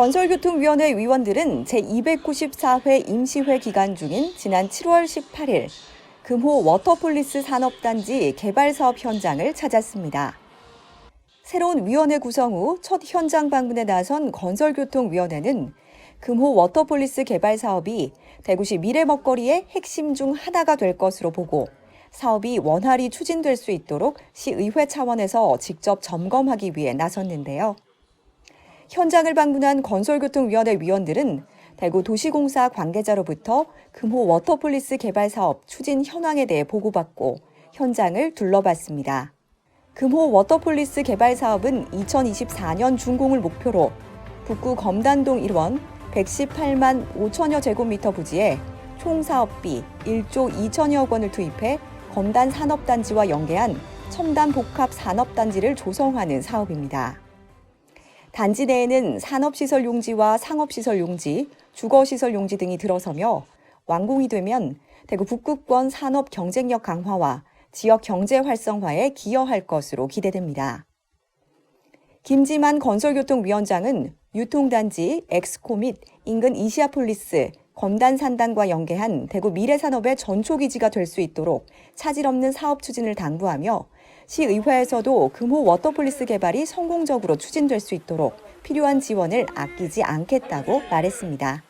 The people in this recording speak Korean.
건설교통위원회 위원들은 제294회 임시회 기간 중인 지난 7월 18일 금호 워터폴리스 산업단지 개발 사업 현장을 찾았습니다. 새로운 위원회 구성 후 첫 현장 방문에 나선 건설교통위원회는 금호 워터폴리스 개발 사업이 대구시 미래 먹거리의 핵심 중 하나가 될 것으로 보고 사업이 원활히 추진될 수 있도록 시의회 차원에서 직접 점검하기 위해 나섰는데요. 현장을 방문한 건설교통위원회 위원들은 대구 도시공사 관계자로부터 금호 워터폴리스 개발 사업 추진 현황에 대해 보고받고 현장을 둘러봤습니다. 금호 워터폴리스 개발 사업은 2024년 준공을 목표로 북구 검단동 1원 118만 5천여 제곱미터 부지에 총 사업비 1조 2천여억 원을 투입해 검단 산업단지와 연계한 첨단 복합 산업단지를 조성하는 사업입니다. 단지 내에는 산업시설 용지와 상업시설 용지, 주거시설 용지 등이 들어서며 완공이 되면 대구 북극권 산업 경쟁력 강화와 지역 경제 활성화에 기여할 것으로 기대됩니다. 김지만 건설교통위원장은 유통단지 엑스코 및 인근 이시아폴리스, 검단산단과 연계한 대구 미래산업의 전초기지가 될 수 있도록 차질 없는 사업 추진을 당부하며 시의회에서도 금호 워터폴리스 개발이 성공적으로 추진될 수 있도록 필요한 지원을 아끼지 않겠다고 말했습니다.